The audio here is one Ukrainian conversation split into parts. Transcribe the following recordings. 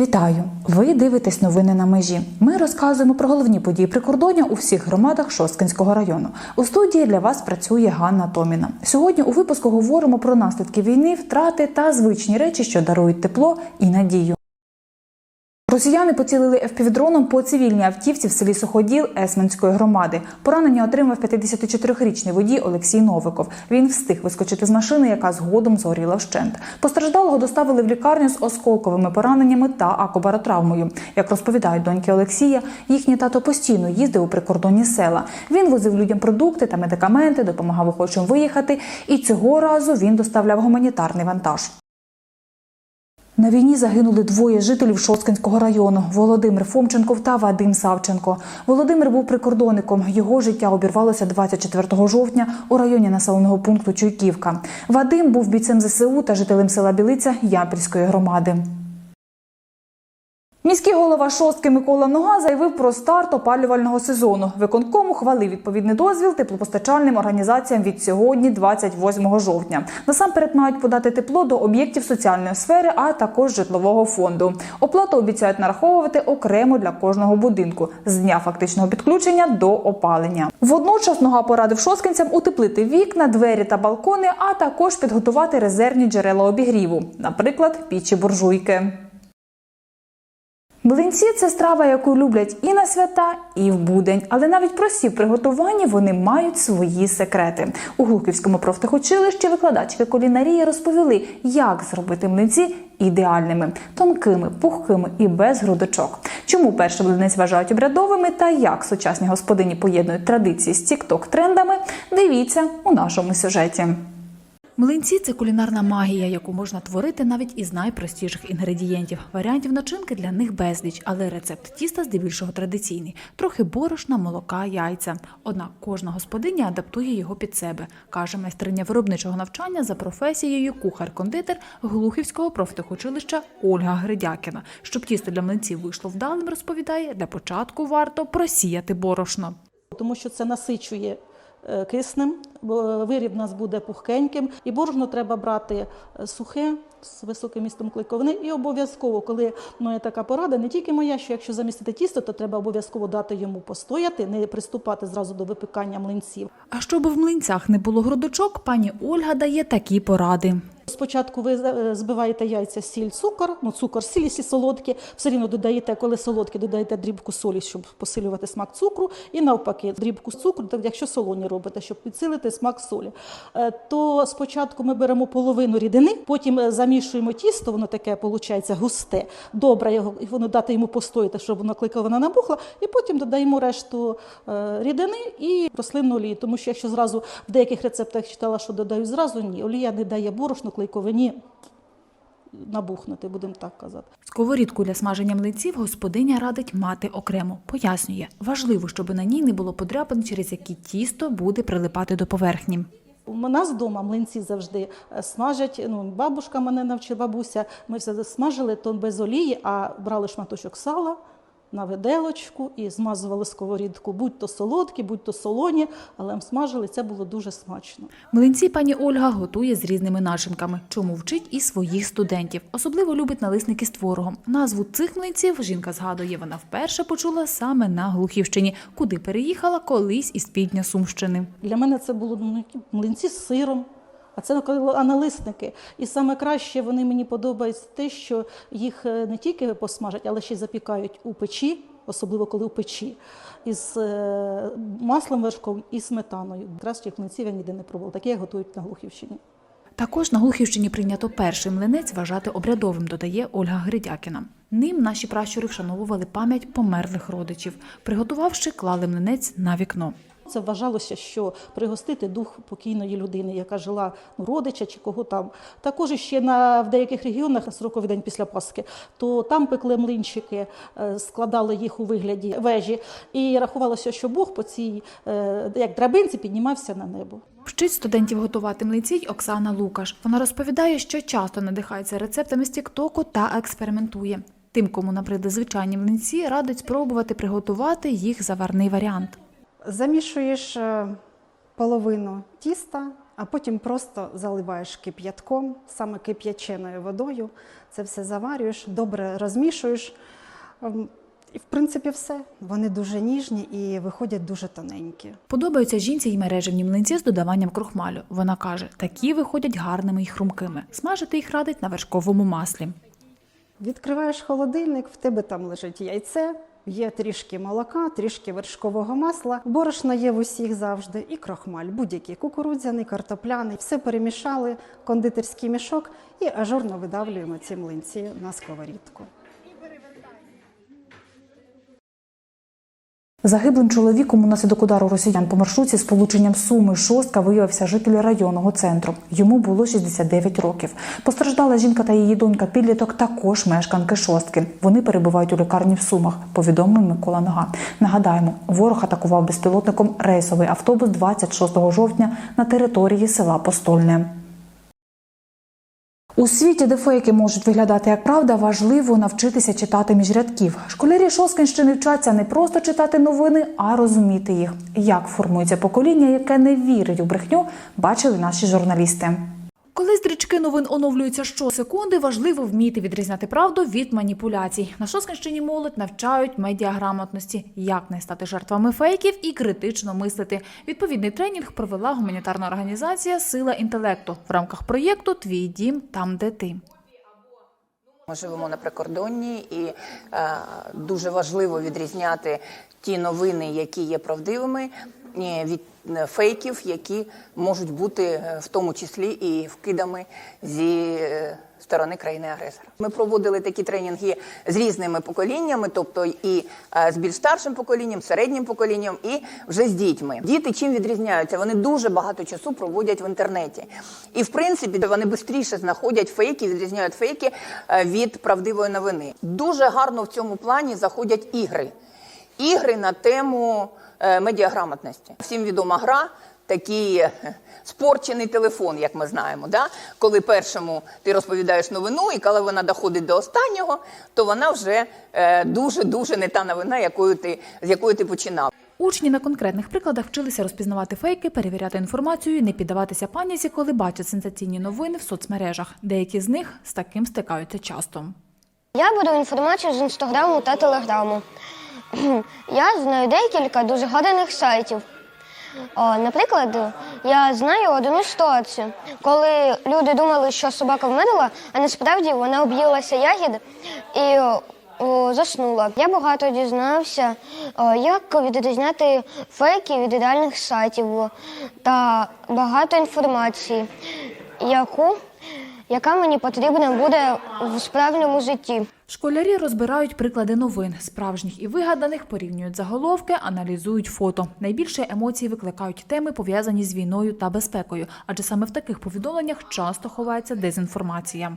Вітаю! Ви дивитесь новини на межі. Ми розказуємо про головні події прикордоння у всіх громадах Шосткинського району. У студії для вас працює Ганна Томіна. Сьогодні у випуску говоримо про наслідки війни, втрати та звичні речі, що дарують тепло і надію. Росіяни поцілили ФПВ-дроном по цивільній автівці в селі Суходіл Есменської громади. Поранення отримав 54-річний водій Олексій Новиков. Він встиг вискочити з машини, яка згодом згоріла вщент. Постраждалого доставили в лікарню з осколковими пораненнями та акубаротравмою. Як розповідають доньки Олексія, їхній тато постійно їздив у прикордонні села. Він возив людям продукти та медикаменти, допомагав охочим виїхати. І цього разу він доставляв гуманітарний вантаж. На війні загинули двоє жителів Шосткинського району Володимир Фомченков та Вадим Савченко. Володимир був прикордонником. Його життя обірвалося 24 жовтня у районі населеного пункту Чуйківка. Вадим був бійцем ЗСУ та жителем села Білиця Ямпільської громади. Міський голова шостки Микола Нога заявив про старт опалювального сезону. Виконком ухвалив відповідний дозвіл теплопостачальним організаціям від сьогодні, 28 жовтня. Насамперед мають подати тепло до об'єктів соціальної сфери, а також житлового фонду. Оплату обіцяють нараховувати окремо для кожного будинку з дня фактичного підключення до опалення. Водночас нога порадив шосткинцям утеплити вікна, двері та балкони, а також підготувати резервні джерела обігріву, наприклад, пічі буржуйки. Млинці це страва, яку люблять і на свята, і в будень. Але навіть прості в приготуванні вони мають свої секрети. У Глухівському профтехучилищі викладачки кулінарії розповіли, як зробити млинці ідеальними, тонкими, пухкими і без грудочок. Чому перший млинець вважають обрядовими та як сучасні господині поєднують традиції з тікток трендами, дивіться у нашому сюжеті. Млинці це кулінарна магія, яку можна творити навіть із найпростіших інгредієнтів. Варіантів начинки для них безліч, але рецепт тіста здебільшого традиційний: трохи борошна, молока, яйця. Однак кожна господиня адаптує його під себе, каже майстриня виробничого навчання за професією кухар-кондитер Глухівського профтехучилища Ольга Гридякіна. Щоб тісто для млинців вийшло вдалим, розповідає, для початку варто просіяти борошно. тому що це насичує киснем, бо виріб у нас буде пухкеньким. І борошно треба брати е, сухе з високим містом клейковини. І обов'язково, коли ну, така порада, не тільки моя, що якщо замістити тісто, то треба обов'язково дати йому постояти, не приступати зразу до випікання млинців. А щоб в млинцях не було грудочок, пані Ольга дає такі поради. Спочатку ви е, збиваєте яйця, сіль, цукор, ну цукор, сіль, якщо солодкі, все рівно додаєте, коли солодкі, додаєте дрібку солі, щоб посилювати смак цукру, і навпаки, дрібку цукру, якщо солоні робите, щоб підсилити смак солі. Е, То спочатку ми беремо половину рідини, потім е, замішуємо тісто, воно таке виходить густе, добре його, воно дати йому постояти, щоб воно клейковина набухла, і потім додаємо решту рідини і рослинну олію. Тому що якщо зразу в деяких рецептах читала, що додають зразу, ні, олія не дає борошну клейковині набухнути, будемо так казати. Сковорідку для смаження млинців господиня радить мати окремо. Пояснює, важливо, щоб на ній не було подряпин, через які тісто буде прилипати до поверхні. У нас вдома млинці завжди е, смажать. Ну, бабушка мене навчила, бабуся. Ми все смажили то без олії, а брали шматочок сала на виделочку і змазували сковорідку, будь то солодкі, будь то солоні, але смажили, це було дуже смачно. Млинці пані Ольга готує з різними начинками, чому вчить і своїх студентів. Особливо любить налисники з творогом. Назву цих млинців жінка згадує, вона вперше почула саме на Глухівщині, куди переїхала колись із півдня Сумщини. Для мене це було ну, млинці з сиром. А це аналисники. І саме краще вони мені подобаються те, що їх е, не тільки посмажать, але ще й запікають у печі, особливо коли у печі, із е, маслом вершком і сметаною. Кращих млинців я ніде не пробувала. Такі готують на Глухівщині. Також на Глухівщині прийнято перший млинець вважати обрядовим, додає Ольга Гридякіна. Ним наші пращури вшановували пам'ять померлих родичів. Приготувавши, клали млинець на вікно. Це вважалося, що пригостити дух покійної людини, яка жила ну, родича чи кого там. Також ще на в деяких регіонах сроковий день після Пасхи, то там пекли млинчики, е, складали їх у вигляді вежі, і рахувалося, що Бог по цій е, як драбинці піднімався на небо. Вчить студентів готувати млинці й Оксана Лукаш. Вона розповідає, що часто надихається рецептами з Тіктоку та експериментує. Тим, кому набридли звичайні млинці, радить спробувати приготувати їх заварний варіант. Замішуєш е, половину тіста, а потім просто заливаєш кип'ятком, саме кип'яченою водою. Це все заварюєш, добре розмішуєш. Ем, І, в принципі, все. Вони дуже ніжні і виходять дуже тоненькі. Подобаються жінці й мережевні млинці з додаванням крохмалю. Вона каже, такі виходять гарними й хрумкими. Смажити їх радить на вершковому маслі. Відкриваєш холодильник, в тебе там лежить яйце, є трішки молока, трішки вершкового масла. Борошно є в усіх завжди, і крохмаль, будь-який кукурудзяний, картопляний. Все перемішали, кондитерський мішок і ажурно видавлюємо ці млинці на сковорідку. Загиблим чоловіком унаслідок удару росіян по маршрутці з полученням суми шостка виявився житель районного центру. Йому було 69 років. Постраждала жінка та її донька підліток також мешканки шостки. Вони перебувають у лікарні в Сумах. Повідомив Микола Нога. Нагадаємо, ворог атакував безпілотником рейсовий автобус 26 жовтня на території села Постольне. У світі, де фейки можуть виглядати як правда, важливо навчитися читати між рядків. Школярі Шоскінщини вчаться не просто читати новини, а розуміти їх. Як формується покоління, яке не вірить у брехню, бачили наші журналісти. Коли стрічки новин оновлюються щосекунди, важливо вміти відрізняти правду від маніпуляцій. На Шоскінщині молодь навчають медіаграмотності, як не стати жертвами фейків і критично мислити. Відповідний тренінг провела гуманітарна організація Сила інтелекту в рамках проєкту Твій дім там, де ти. Ми живемо на прикордонні, і е, дуже важливо відрізняти ті новини, які є правдивими, від е, фейків, які можуть бути е, в тому числі і вкидами зі е, сторони країни-агресора. Ми проводили такі тренінги з різними поколіннями, тобто і з більш старшим поколінням, середнім поколінням, і вже з дітьми. Діти чим відрізняються? Вони дуже багато часу проводять в інтернеті, і в принципі вони швидше знаходять фейки, відрізняють фейки від правдивої новини. Дуже гарно в цьому плані заходять ігри. Ігри на тему е, медіаграмотності. Всім відома гра. Такий е, спорчений телефон, як ми знаємо, да? коли першому ти розповідаєш новину, і коли вона доходить до останнього, то вона вже дуже дуже не та новина, якою ти з якої ти починав. Учні на конкретних прикладах вчилися розпізнавати фейки, перевіряти інформацію і не піддаватися паніці, коли бачать сенсаційні новини в соцмережах. Деякі з них з таким стикаються часто. Я беру інформацію з інстаграму та телеграму. Я знаю декілька дуже гарних сайтів. Наприклад, я знаю одну ситуацію, коли люди думали, що собака вмерла, а насправді вона об'їлася ягід і о, заснула. Я багато дізнався, о, як відрізняти фейки від ідеальних сайтів та багато інформації, яку, яка мені потрібна буде в справжньому житті. Школярі розбирають приклади новин, справжніх і вигаданих, порівнюють заголовки, аналізують фото. Найбільше емоцій викликають теми, пов'язані з війною та безпекою, адже саме в таких повідомленнях часто ховається дезінформація.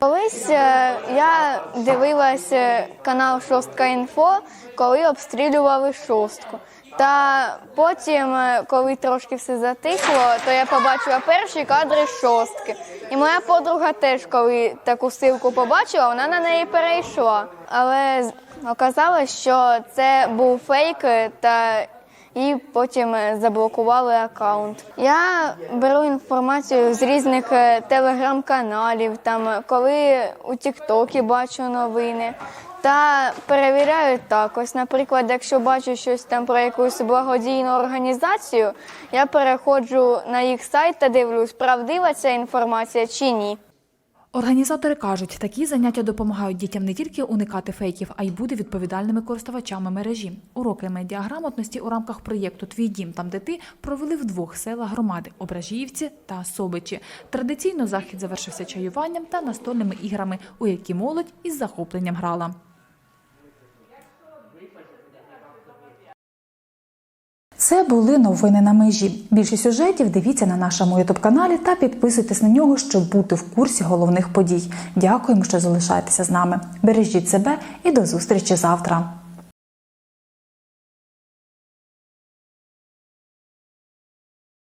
Колись е, я дивилася канал Шостка інфо, коли обстрілювали шостку. Та потім, е, коли трошки все затихло, то я побачила перші кадри шостки. І моя подруга теж, коли таку силку побачила, вона на неї перейшла. Але оказалось, що це був фейк, е, та і потім е, заблокували аккаунт. Я беру інформацію з різних телеграм-каналів, там коли у Тіктокі бачу новини. Та перевіряю так. Ось, наприклад, якщо бачу щось там про якусь благодійну організацію, я переходжу на їх сайт та дивлюсь, правдива ця інформація чи ні. Організатори кажуть, такі заняття допомагають дітям не тільки уникати фейків, а й бути відповідальними користувачами мережі. Уроки медіаграмотності у рамках проєкту Твій дім там де ти провели в двох селах громади Ображіївці та Собичі. Традиційно захід завершився чаюванням та настольними іграми, у які молодь із захопленням грала. Це були новини на межі. Більше сюжетів дивіться на нашому ютуб каналі та підписуйтесь на нього, щоб бути в курсі головних подій. Дякуємо, що залишаєтеся з нами. Бережіть себе і до зустрічі завтра.